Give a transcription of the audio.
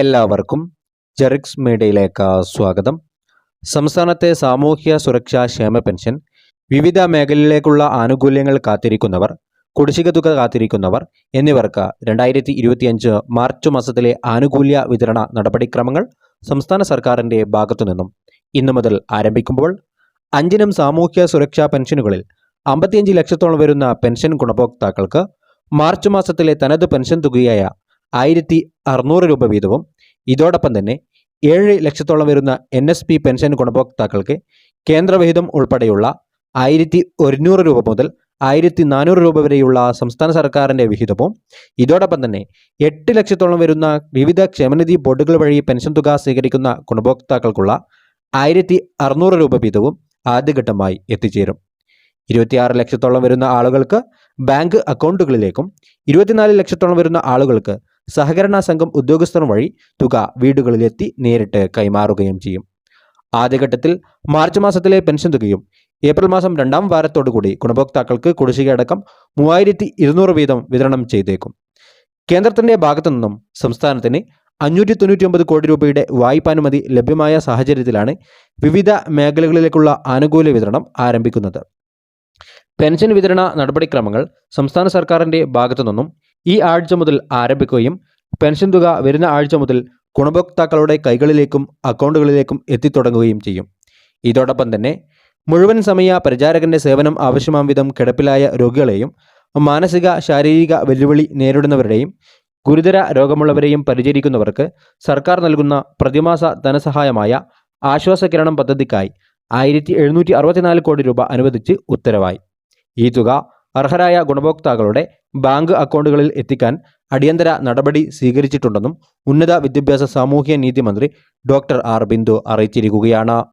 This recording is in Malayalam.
എല്ലാവർക്കും ജെറിക്സ് മീഡിയയിലേക്ക് സ്വാഗതം. സംസ്ഥാനത്തെ സാമൂഹ്യ സുരക്ഷാ ക്ഷേമ പെൻഷൻ വിവിധ മേഖലയിലേക്കുള്ള ആനുകൂല്യങ്ങൾ കാത്തിരിക്കുന്നവർ കുടിശ്ശിക തുക കാത്തിരിക്കുന്നവർ എന്നിവർക്ക് രണ്ടായിരത്തി ഇരുപത്തിയഞ്ച് മാർച്ച് മാസത്തിലെ ആനുകൂല്യ വിതരണ നടപടിക്രമങ്ങൾ സംസ്ഥാന സർക്കാരിന്റെ ഭാഗത്തുനിന്നും ഇന്നു മുതൽ ആരംഭിക്കുമ്പോൾ അഞ്ചിനും സാമൂഹ്യ സുരക്ഷാ പെൻഷനുകളിൽ അമ്പത്തിയഞ്ച് ലക്ഷത്തോളം വരുന്ന പെൻഷൻ ഗുണഭോക്താക്കൾക്ക് മാർച്ച് മാസത്തിലെ തനത് പെൻഷൻ തുകയായ ആയിരത്തി അറുന്നൂറ് രൂപ വീതവും ഇതോടൊപ്പം തന്നെ ഏഴ് ലക്ഷത്തോളം വരുന്ന എൻ എസ് പി പെൻഷൻ ഗുണഭോക്താക്കൾക്ക് കേന്ദ്രവിഹിതം ഉൾപ്പെടെയുള്ള ആയിരത്തി ഒരുന്നൂറ് രൂപ മുതൽ ആയിരത്തി നാനൂറ് രൂപ വരെയുള്ള സംസ്ഥാന സർക്കാരിന്റെ വിഹിതവും ഇതോടൊപ്പം തന്നെ എട്ട് ലക്ഷത്തോളം വരുന്ന വിവിധ ക്ഷേമനിധി ബോർഡുകൾ വഴി പെൻഷൻ തുക സ്വീകരിക്കുന്ന ഗുണഭോക്താക്കൾക്കുള്ള ആയിരത്തി അറുന്നൂറ് രൂപ വീതവും ആദ്യഘട്ടമായി എത്തിച്ചേരും. ഇരുപത്തിയാറ് ലക്ഷത്തോളം വരുന്ന ആളുകൾക്ക് ബാങ്ക് അക്കൗണ്ടുകളിലേക്കും ഇരുപത്തിനാല് ലക്ഷത്തോളം വരുന്ന ആളുകൾക്ക് സഹകരണ സംഘം ഉദ്യോഗസ്ഥർ വഴി തുക വീടുകളിലെത്തി നേരിട്ട് കൈമാറുകയും ചെയ്യും. ആദ്യഘട്ടത്തിൽ മാർച്ച് മാസത്തിലെ പെൻഷൻ തുകയും ഏപ്രിൽ മാസം രണ്ടാം വാരത്തോടുകൂടി ഗുണഭോക്താക്കൾക്ക് കുടിശ്ശികയടക്കം മൂവായിരത്തി ഇരുന്നൂറ് വീതം വിതരണം ചെയ്തേക്കും. കേന്ദ്രത്തിന്റെ ഭാഗത്തു നിന്നും സംസ്ഥാനത്തിന് അഞ്ഞൂറ്റി തൊണ്ണൂറ്റി ഒമ്പത് കോടി രൂപയുടെ വായ്പാനുമതി ലഭ്യമായ സാഹചര്യത്തിലാണ് വിവിധ മേഖലകളിലേക്കുള്ള ആനുകൂല്യ വിതരണം ആരംഭിക്കുന്നത്. പെൻഷൻ വിതരണ നടപടിക്രമങ്ങൾ സംസ്ഥാന സർക്കാരിന്റെ ഭാഗത്തു നിന്നും ഈ ആഴ്ച മുതൽ ആരംഭിക്കുകയും പെൻഷൻ തുക വരുന്ന ആഴ്ച മുതൽ ഗുണഭോക്താക്കളുടെ കൈകളിലേക്കും അക്കൗണ്ടുകളിലേക്കും എത്തിത്തുടങ്ങുകയും ചെയ്യും. ഇതോടൊപ്പം തന്നെ മുഴുവൻ സമയ പരിചാരകന്റെ സേവനം ആവശ്യമാം വിധം കിടപ്പിലായ രോഗികളെയും മാനസിക ശാരീരിക വെല്ലുവിളി നേരിടുന്നവരുടെയും ഗുരുതര രോഗമുള്ളവരെയും പരിചരിക്കുന്നവർക്ക് സർക്കാർ നൽകുന്ന പ്രതിമാസ ധനസഹായമായ ആശ്വാസകിരണം പദ്ധതിക്കായി ആയിരത്തി എഴുന്നൂറ്റി അറുപത്തിനാല് കോടി രൂപ അനുവദിച്ച് ഉത്തരവായി. ഈ തുക അർഹരായ ഗുണഭോക്താക്കളുടെ ബാങ്ക് അക്കൗണ്ടുകളിൽ എത്തിക്കാൻ അടിയന്തര നടപടി സ്വീകരിച്ചിട്ടുണ്ടെന്നും ഉന്നത വിദ്യാഭ്യാസ സാമൂഹ്യ നീതി മന്ത്രി ഡോക്ടർ ആർ ബിന്ദു അറിയിച്ചിരിക്കുകയാണ്.